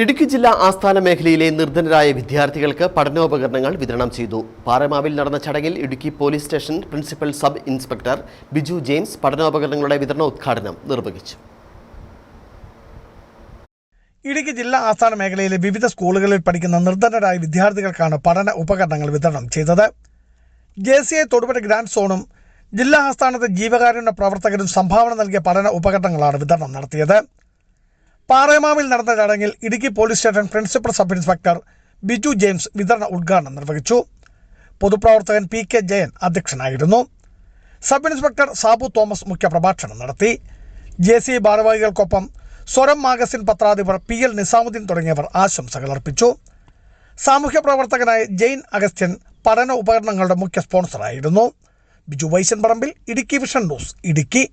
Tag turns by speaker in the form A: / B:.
A: ഇടുക്കി ജില്ലാ ആസ്ഥാന മേഖലയിലെ നിർധനരായ വിദ്യാർത്ഥികൾക്ക് പഠനോപകരണങ്ങൾ വിതരണം ചെയ്തു. പാറമാവിൽ നടന്ന ചടങ്ങിൽ Idukki police station principal sub inspector Biju James പഠനോപകരണങ്ങളുടെ വിതരണോദ്ഘാടനം നിർവഹിച്ചു.
B: ഇടുക്കി ജില്ലാ ആസ്ഥാന മേഖലയിലെ വിവിധ സ്കൂളുകളിൽ പഠിക്കുന്ന നിർധനരായ വിദ്യാർത്ഥികൾക്കാണ് പഠന ഉപകരണങ്ങൾ വിതരണം ചെയ്തത്. J C I Thodupuzha grand സോണും ജില്ലാ ആസ്ഥാനത്തെ ജീവകാരുണ്യ പ്രവർത്തകരും സംഭാവന നൽകിയ പഠന ഉപകരണങ്ങളാണ് വിതരണം നടത്തിയത്. പാറേമാവിൽ നടന്ന ചടങ്ങിൽ Idukki police station principal sub inspector Biju James വിതരണ ഉദ്ഘാടനം നിർവഹിച്ചു. പൊതുപ്രവർത്തകൻ പി കെ ജയൻ അധ്യക്ഷനായിരുന്നു. സബ് ഇൻസ്പെക്ടർ സാബു തോമസ് മുഖ്യപ്രഭാഷണം നടത്തി. ജെ സി ഭാരവാഹികൾക്കൊപ്പം സ്വരം മാഗസിൻ പത്രാധിപർ പി എൽ നിസാമുദ്ദീൻ തുടങ്ങിയവർ ആശംസകൾ അർപ്പിച്ചു. സാമൂഹ്യ പ്രവർത്തകനായ ജെയിൻ അഗസ്ത്യൻ പഠന ഉപകരണങ്ങളുടെ മുഖ്യ സ്പോൺസറായിരുന്നു. Biju Vaishan Parambil Idukki vision news Idukki.